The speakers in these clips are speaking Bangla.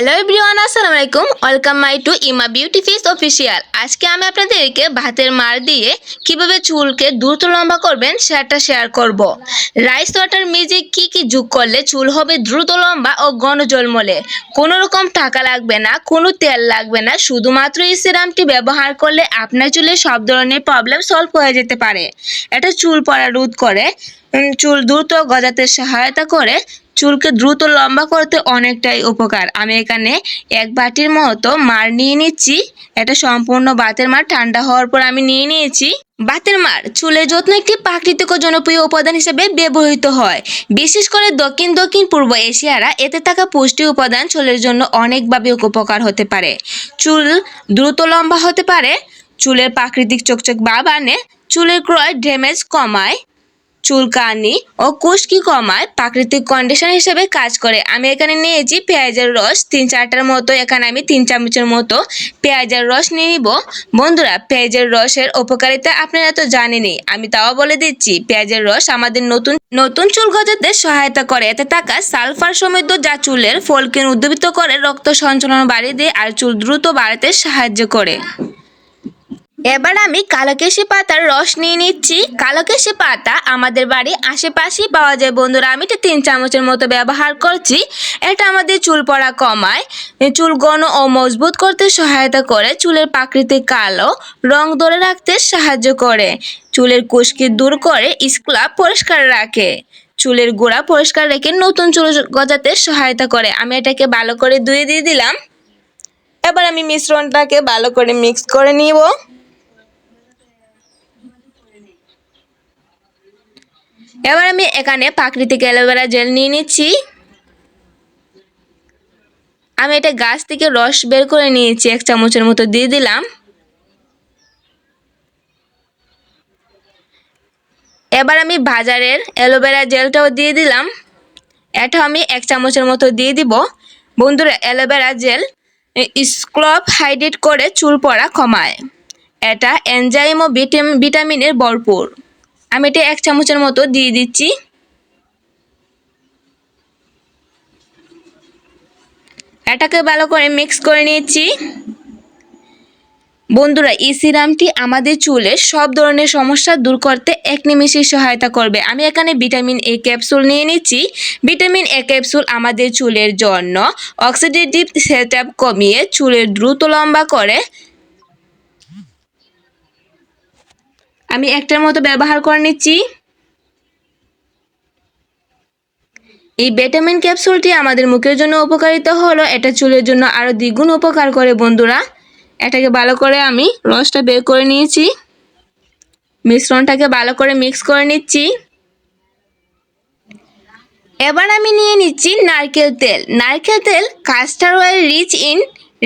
হ্যালো এভরিওয়ান আসসালামু আলাইকুম welcome my to Ima beauty face official আজকে আমি আপনাদেরকে ভাতের মার দিয়ে কীভাবে চুলকে দ্রুত লম্বা করবেন সেটা শেয়ার করব। রাইস ওয়াটার মেজে কি কি যোগ করলে চুল হবে দ্রুত লম্বা ও ঘন জলমলে কোনো রকম টাকা লাগবে না, কোনো তেল লাগবে না, শুধুমাত্র এই সিরামটি ব্যবহার করলে আপনার চুলে সব ধরনের প্রবলেম সলভ হয়ে যেতে পারে। এটা চুল পড়া রোধ করে চুল দ্রুত গজাতে সহায়তা করে চুলকে দ্রুত লম্বা করতে অনেকটাই উপকার। আমি এখানে এক বাটির মতো মার নিয়ে নিচ্ছি। এটা সম্পূর্ণ বাতের মার ঠান্ডা হওয়ার পর আমি নিয়ে নিয়েছি। বাতের মার চুলের যত্ন একটি প্রাকৃতিক ও জনপ্রিয় উপাদান হিসেবে ব্যবহৃত হয়। বিশেষ করে দক্ষিণ দক্ষিণ, পূর্ব এশিয়ারা এতে থাকা পুষ্টি উপাদান চুলের জন্য অনেকভাবে উপকার হতে পারে। চুল দ্রুত লম্বা হতে পারে, চুলের প্রাকৃতিক চকচক ভাব আনে, চুলের ক্রয় ড্যামেজ কমায়। চুলকানি ও কুশকি কমায় প্রাকৃতিক কন্ডিশন হিসেবে কাজ করে। আমি এখানে নিয়েছি পেঁয়াজের রস। তিন চারটার মতো এখানে আমি তিন চামচের মতো পেঁয়াজের রস নিয়ে নিব। বন্ধুরা, পেঁয়াজের রসের উপকারিতা আপনারা তো জানেনই। আমি তাও বলে দিচ্ছি, পেঁয়াজের রস আমাদের নতুন নতুন চুল গজাতে সহায়তা করে। এতে থাকা সালফার সমৃদ্ধ যা চুলের ফলকে উদ্দীপিত করে, রক্ত সঞ্চালন বাড়িয়ে দেয় আর চুল দ্রুত বাড়াতে সাহায্য করে। এবার আমি কালোকেশি পাতার রস নিয়ে নিচ্ছি। কালোকেশি পাতা আমাদের বাড়ি আশেপাশেই পাওয়া যায়। বন্ধুরা, আমি এটা তিন চামচের মতো ব্যবহার করছি। এটা আমাদের চুল পড়া কমায়। চুল ঘন ও মজবুত করতে সহায়তা করে। চুলের প্রাকৃতিক কালো রং ধরে রাখতে সাহায্য করে। চুলের কুশকি দূর করে স্ক্লাব পরিষ্কার রাখে। চুলের গোড়া পরিষ্কার রেখে নতুন চুল গজাতে সহায়তা করে। আমি এটাকে ভালো করে ধুয়ে দিয়ে দিলাম। এবার আমি মিশ্রণটাকে ভালো করে মিক্স করে নিব। এবার আমি এখানে প্রাকৃতিক অ্যালোভেরা জেল নিয়ে নিচ্ছি। আমি এটা গাছ থেকে রস বের করে নিয়েছি, এক চামচের মতো দিয়ে দিলাম। এবার আমি বাজারের অ্যালোভেরা জেলটাও দিয়ে দিলাম। এটা আমি এক চামচের মতো দিয়ে দিব। বন্ধুরা, অ্যালোভেরা জেল স্ক্লব হাইড্রেট করে চুল পড়া কমায়। এটা এনজাইম ও ভিটামিনের ভরপুর। আমি এটা এক চামচের মতো দিয়ে দিচ্ছি। এটাকে ভালো করে মিক্স করে নিয়েছি। বন্ধুরা, এই সিরামটি আমাদের চুলের সব ধরনের সমস্যা দূর করতে এক নিমেষে সহায়তা করবে। আমি এখানে ভিটামিন এ ক্যাপসুল নিয়ে নিচ্ছি। ভিটামিন এ ক্যাপসুল আমাদের চুলের জন্য অক্সিডেটিভ সেট কমিয়ে চুলের দ্রুত লম্বা করে আমি একটার মতো ব্যবহার করে নিচ্ছি। এই ভিটামিন ক্যাপসুলটি আমাদের মুখের জন্য উপকারিতা হলো। এটা চুলের জন্য আরও দ্বিগুণ উপকার করে বন্ধুরা। এটাকে ভালো করে আমি রসটা বের করে নিয়েছি। মিশ্রণটাকে ভালো করে মিক্স করে নিচ্ছি। এবার আমি নিয়ে নিচ্ছি নারকেল তেল। নারকেল তেল castor oil rich in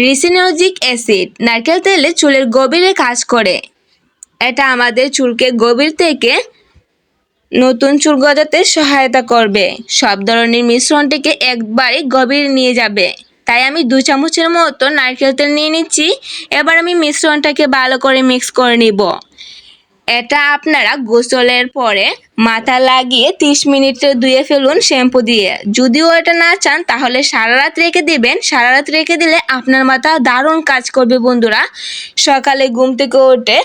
ricinoleic acid. নারকেল তেলে চুলের গভীরে কাজ করে। এটা আমাদের চুলকে গভীর থেকে নতুন চুল গজাতে সহায়তা করবে। সব ধরনের মিশ্রণটিকে একবারে গভীর নিয়ে যাবে। তাই আমি দু চামচের মতো নারকেল তেল নিয়ে নিচ্ছি। এবার আমি মিশ্রণটাকে ভালো করে মিক্স করে নিব। এটা আপনারা গোসলের পরে মাথা লাগিয়ে তিরিশ মিনিটে ধুয়ে ফেলুন শ্যাম্পু দিয়ে। যদিও এটা না চান, তাহলে সারা রাত রেখে দিবেন। সারা রাত রেখে দিলে আপনার মাথা দারুণ কাজ করবে বন্ধুরা। সকালে ঘুম থেকে উঠে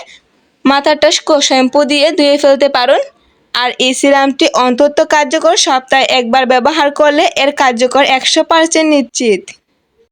মাথাটা শ্যাম্পু দিয়ে ধুয়ে ফেলতে পারুন। আর এই সিরামটি অন্তত কার্যকর সপ্তাহে একবার ব্যবহার করলে এর কার্যকর একশো পার্সেন্ট নিশ্চিত।